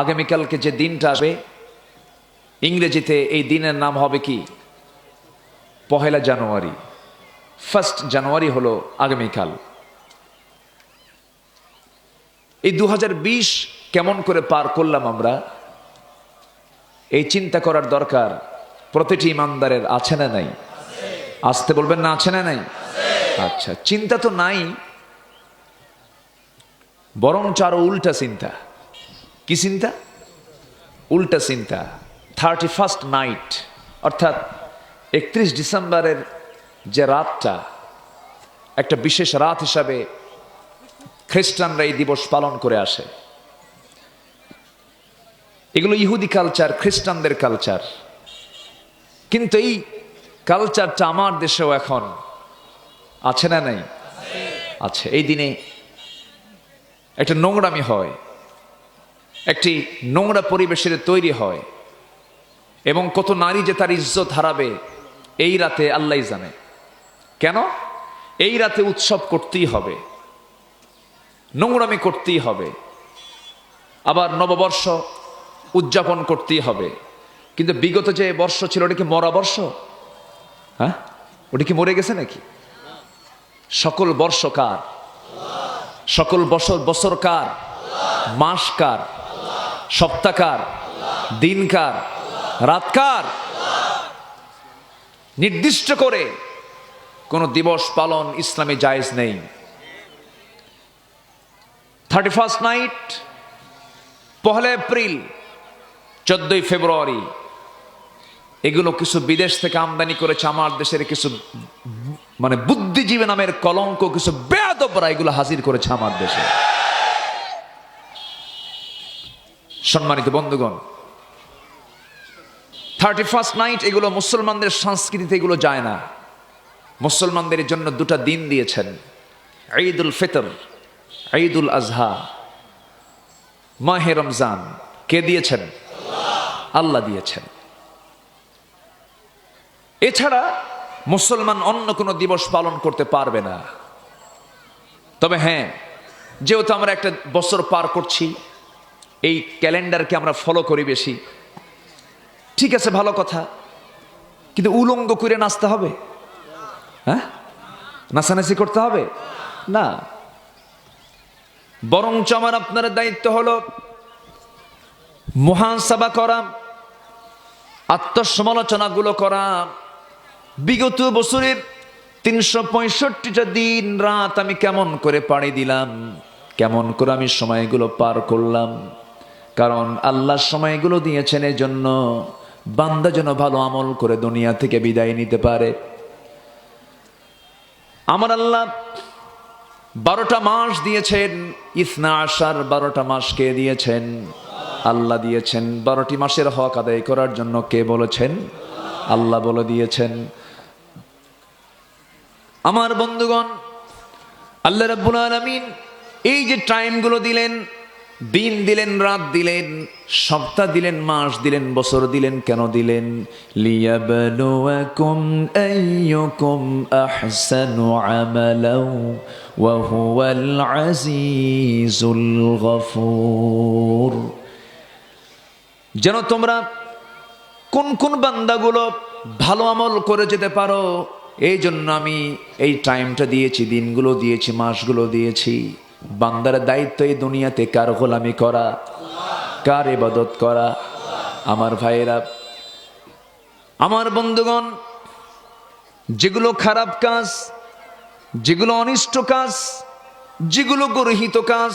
আগামীকালকে যে দিনটা আসবে ইংরেজিতে এই দিনের নাম হবে কি? পহেলা জানুয়ারি। ফার্স্ট জানুয়ারি হলো আগামীকাল। এই দু হাজার বিশ কেমন করে পার করলাম আমরা? এই চিন্তা করার দরকার প্রতিটি ইমানদারের আছে না নাই? আসতে বলবেন না আছে না নাই? আচ্ছা চিন্তা তো নাই, বরঞ্চ আরও উল্টা চিন্তা। কি চিন্তা? উল্টা চিন্তা। থার্টি ফার্স্ট নাইট অর্থাৎ একত্রিশ ডিসেম্বরের যে রাতটা, একটা বিশেষ রাত হিসাবে খ্রিস্টানরা এই দিবস পালন করে আসে। এগুলো ইহুদি কালচার খ্রিস্টানদের কালচার কিন্তু এই কালচারটা আমার দেশেও এখন আছে না নাই? আছে। এই দিনে একটা নোংরামি হয়। একটি নোংরা পরিবেশের তৈরি হয় এবং কত নারী যে তার ইজ্জত হারাবে, এই রাতে আল্লাহ জানে। কেন? এই রাতে উৎসব করতেই হবে, নোংরামি করতেই হবে, আবার নববর্ষ উদযাপন করতেই হবে। কিন্তু বিগত যে বর্ষ ছিল, ওটা কি মরা বর্ষ? হ্যাঁ? ওটা কি মরে গেছে নাকি? সকল বর্ষ কার? সকল বছর বছর কার? মাস কার? সপ্তাহ কার দিন কার রাত কার নির্দিষ্ট করে কোন দিবস পালন ইসলামে জায়েজ নেই। থার্টি ফার্স্ট নাইট, পহেলা এপ্রিল, চোদ্দই ফেব্রুয়ারি। এগুলো কিছু বিদেশ থেকে আমদানি করেছে আমার দেশের কিছু মানে বুদ্ধিজীবী নামের কলঙ্ক, কিছু বেয়াদবরা এগুলো হাজির করেছে আমার দেশে। সম্মানিত বন্ধুগণ থার্টি ফার্স্ট নাইট এগুলো মুসলমানদের সংস্কৃতিতে এগুলো যায় না। মুসলমানদের জন্য দুটা দিন দিয়েছেন। ঈদ উল ফিতর ঈদ উল আজহা, মাহে রমজান। কে দিয়েছেন? আল্লাহ দিয়েছেন। এছাড়া মুসলমান অন্য কোনো দিবস পালন করতে পারবে না। তবে হ্যাঁ যেহেতু আমরা একটা বছর পার করছি এই ক্যালেন্ডারকে আমরা ফলো করি বেশি। ঠিক আছে, ভালো কথা। কিন্তু উলঙ্গ করে নাচতে হবে? হ্যাঁ? নাচানাচি করতে হবে? না। বরঞ্চ আমার আপনার দায়িত্ব হলো মহাসভা করা, আত্মসমালোচনাগুলো করা। বিগত বছরের তিনশো পঁয়ষট্টিটা দিন রাত আমি কেমন করে পাড়ি দিলাম, কেমন করে আমি সময়গুলো পার করলাম। কারণ আল্লাহ সময়গুলো দিয়েছেন এই জন্য বান্দা যেন ভালো আমল করে দুনিয়া থেকে বিদায় নিতে পারে। আমার আল্লাহ বারোটা মাস দিয়েছেন, ইসনা আসার বারোটা মাস কে দিয়েছেন? আল্লাহ দিয়েছেন। বারোটি মাসের হক আদায় করার জন্য কে বলেছেন? আল্লাহ বলে দিয়েছেন। আমার বন্ধুগণ, আল্লাহ রাব্বুল আলামিন এই যে টাইমগুলো দিলেন দিন দিলেন, রাত দিলেন, সপ্তাহ দিলেন, মাস দিলেন, বছর দিলেন, কেন দিলেন? যেন তোমরা কোন কোন বান্দাগুলো ভালো আমল করে যেতে পারো এই জন্য আমি এই টাইমটা দিয়েছি, দিনগুলো দিয়েছি, মাসগুলো দিয়েছি। বান্দার দায়িত্ব এই দুনিয়াতে কার গোলামি করা, কার ইবাদত করা? আমার ভাইয়েরা, আমার বন্ধুগণ, যেগুলো খারাপ কাজ, যেগুলো অনিষ্ট কাজ, যেগুলো গরহিত কাজ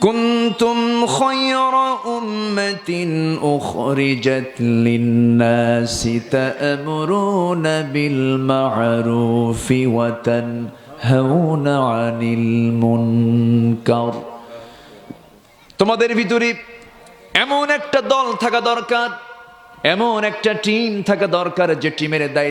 كنتم خير أمة أخرجت للناس تأمرون بالمعروف وتنهون عن المنكر তোমাদের ভিতরে এমন একটা দল থাকা দরকার এমন একটা টিম থাকা দরকার যে টিমের দায়িত্ব